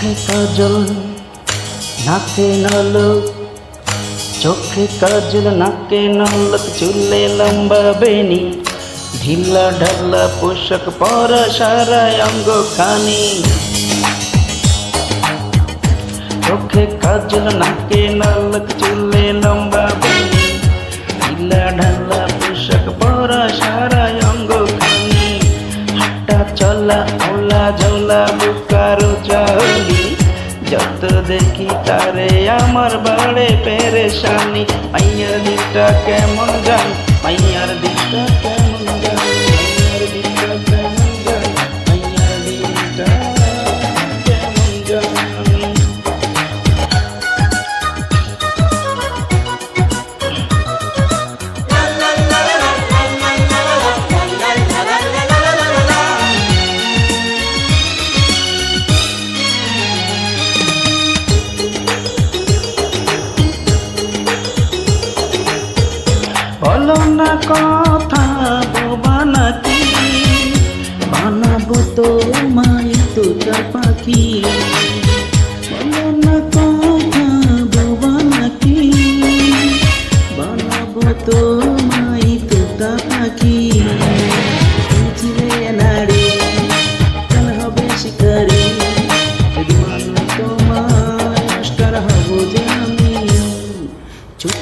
কাজল নাকে নলক চোখে কাজল, নাকে নলক চুলে লম্বা বেনি ঢিলা ঢালা পোশাক পরা সারা অঙ্গ খানি চোখে কাজল, নাকে নলক চুলে লম্বা চাহলি যত দেখি তারে আমার বাড়ে পেরেশানি। মাইয়ার দিকটা কেমন জান মাইয়ার দিকটা না কথা বানাতি বানাবো তো মাই তো পাখি।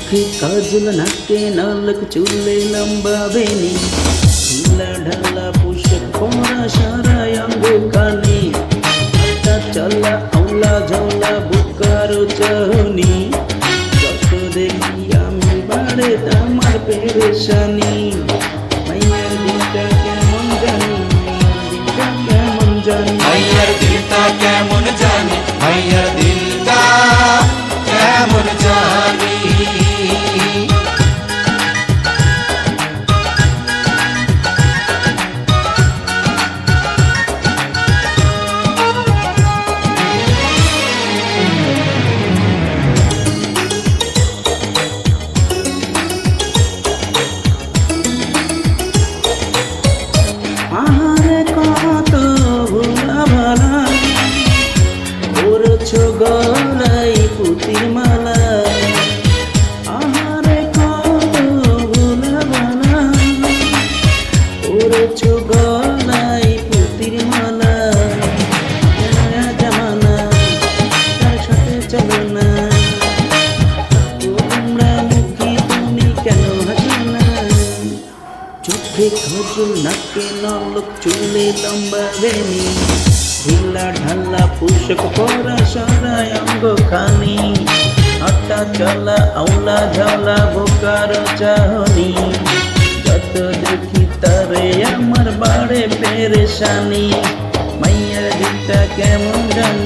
চোখে কাজল নাকে নালক চুলে লম্বা বেনি ঢিলা ঢালা পোশাক পরা সারা অঙ্গ কানে হাঁটা চলা আউলা ঝোলা বুকার চাহনি যত দেখি আমি বাড়ে আমার পেরেশানি করেছ গলাই পুতির মালা। আহারে কত ভোলা করেছ গলাই পুতির মালা। নয়া জামানা, তার সাথে চলো না। তোমরা মুখী, তুমি কেন হাসো না? চোখে খজল নাকে নলক, চুলে লম্বা বেনি ঢিলা ঢাল্লা পুষক পরা সরাই অঙ্গ খানি আটা চলা, আউলা ঝাউলা, বোকার চাহনি। যত দেখি তারে আমার বাড়ে পেরেশানি। মাইয়া দিটা কেমন জানি